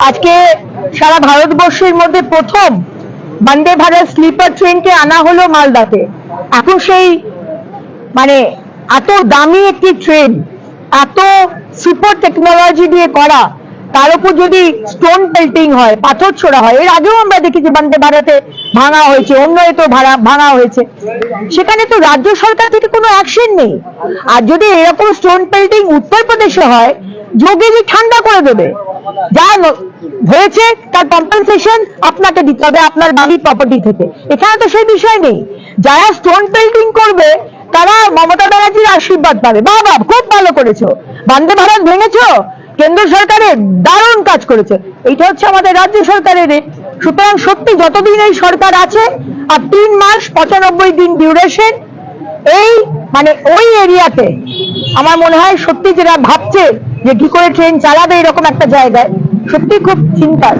আজকে সারা ভারতবর্ষের মধ্যে প্রথম বন্দে ভারত স্লিপার ট্রেনকে আনা হলো মালদাতে। এখন সেই মানে এত দামি একটি ট্রেন এত সুপার টেকনোলজি দিয়ে করা, তার উপর যদি স্টোন পেল্টিং হয়, পাথর ছোড়া হয়, এর আগেও আমরা দেখেছি বন্দে ভারতে ভাঙা হয়েছে অন্য তো ভাড়া, ভাঙা হয়েছে। সেখানে তো রাজ্য সরকার থেকে কোনো অ্যাকশন নেই। আর যদি এরকম স্টোন পেল্টিং উত্তরপ্রদেশে হয়, যোগীজি ঠান্ডা করে দেবে। যা হয়েছে, তার কম্পেনসেশন আপনাকে দিতে হবে আপনার বাড়ির প্রপার্টি থেকে। এখানে তো সেই বিষয় নেই। যারা স্টোন পেল্টিং করবে, তারা মমতা ব্যানার্জির আশীর্বাদ পাবে। খুব ভালো করেছ। ভারত ভেঙেছো? কেন্দ্র সরকারের দারুণ কাজ করেছে। এইটা হচ্ছে আমাদের রাজ্য সরকারের। সুতরাং সত্যি যতদিন এই সরকার আছে, আর তিন মাস পঁচানব্বই দিন ডিউরেশন এই মানে ওই এরিয়াতে আমার মনে হয় সত্যি যেটা ভাবছে যে কি করে ট্রেন চালাবে এরকম একটা জায়গায়? সত্যি খুব চিন্তার।